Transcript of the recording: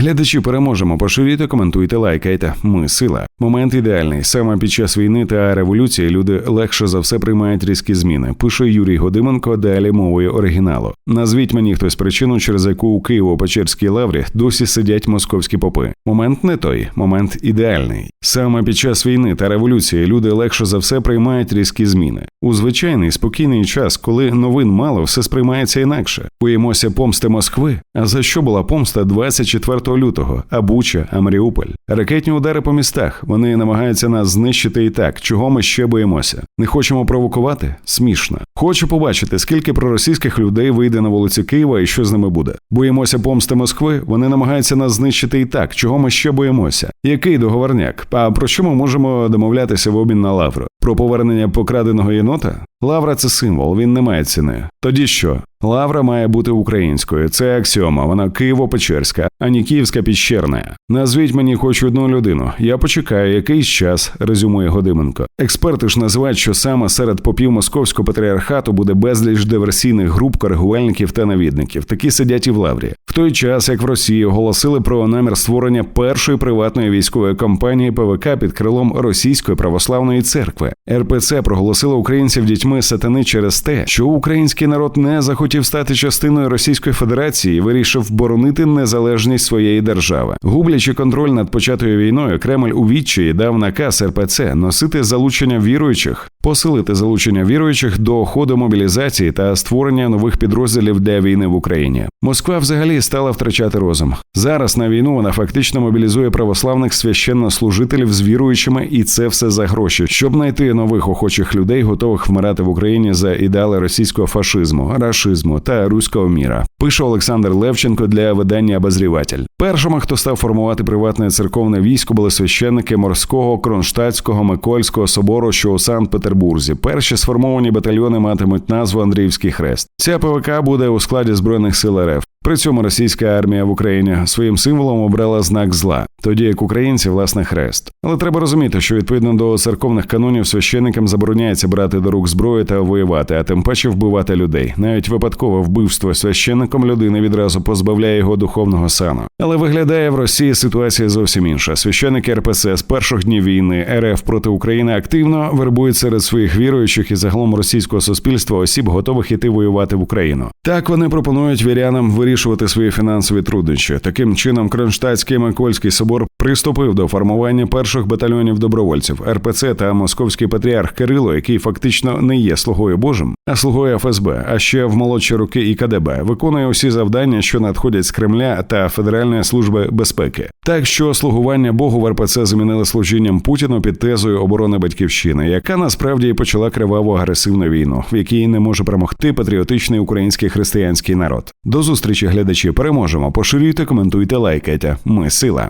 Глядачі переможемо. Поширюйте, коментуйте, лайкайте. Ми сила. Момент ідеальний. Саме під час війни та революції люди легше за все приймають різкі зміни. Пише Юрій Годименко далі мовою оригіналу. Назвіть мені хтось причину, через яку у Києво-Печерській лаврі досі сидять московські попи. Момент не той, момент ідеальний. Саме під час війни та революції люди легше за все приймають різкі зміни. У звичайний спокійний час, коли новин мало, все сприймається інакше. Боїмося помсти Москви. А за що була помста 24 лютого? А Буча, а Маріуполь? Ракетні удари по містах. Вони намагаються нас знищити і так. Чого ми ще боїмося? Не хочемо провокувати? Смішно. Хочу побачити, скільки проросійських людей вийде на вулиці Києва і що з ними буде. Боїмося помсти Москви. Вони намагаються нас знищити і так. Чого ми ще боїмося? Який договорняк? А про що ми можемо домовлятися в обмін на лавру? Про повернення покраденого єнота? Лавра це символ, він не має ціни. Тоді що? Лавра має бути українською. Це аксіома. Вона Києво-Печерська, а не Київська піщерна. Назвіть мені хоч одну людину. Я почекаю якийсь час, резюмує Годименко. Експерти ж називають, що саме серед попів московського патріархату буде безліч диверсійних груп, коригувальників та навідників. Такі сидять і в лаврі. В той час, як в Росії оголосили про намір створення першої приватної військової компанії ПВК під крилом Російської православної церкви, РПЦ проголосила українців дітьми сатани через те, що український народ не захотів стати частиною Російської Федерації і вирішив боронити незалежність своєї держави. Гублячи контроль над початою війною, Кремль у відчаї дав наказ РПЦ носити залучення віруючих, посилити залучення віруючих до ходу мобілізації та створення нових підрозділів для війни в Україні. Москва взагалі стала втрачати розум. Зараз на війну вона фактично мобілізує православних священнослужителів з віруючими, і це все за гроші, щоб знайти нових охочих людей, готових вмирати в Україні за ідеали російського фашизму, рашизму та руського міра. Пише Олександр Левченко для видання «Обозріватель». Першими, хто став формувати приватне церковне військо, були священники морського, кронштадтського, Микольського собору, що у Санкт-Петербурзі. Перші сформовані батальйони матимуть назву Андріївський хрест. Ця ПВК буде у складі збройних сил РФ. При цьому російська армія в Україні своїм символом обрала знак зла, тоді як українці власне хрест. Але треба розуміти, що відповідно до церковних канонів священникам забороняється брати до рук зброю та воювати, а тим паче вбивати людей. Навіть випадкове вбивство священником людини відразу позбавляє його духовного сану. Але виглядає в Росії ситуація зовсім інша. Священники РПЦ з перших днів війни РФ проти України активно вербують серед своїх віруючих і загалом російського суспільства осіб, готових іти воювати в Україну. Так вони пропонують вірянам вирішувати свої фінансові труднощі. Таким чином, Кронштадтський Микольський собор приступив до формування перших батальйонів добровольців РПЦ та московський патріарх Кирило, який фактично не є слугою Божим, а слугою ФСБ, а ще в молодші роки і КДБ, виконує усі завдання, що надходять з Кремля та Федеральної служби безпеки. Так що слугування Богу в РПЦ замінили служінням Путіну під тезою оборони батьківщини, яка насправді і почала криваву агресивну війну, в якій не може перемогти патріотичний український християнський народ. До зустрічі, глядачі, переможемо. Поширюйте, коментуйте, лайкайте. Ми сила.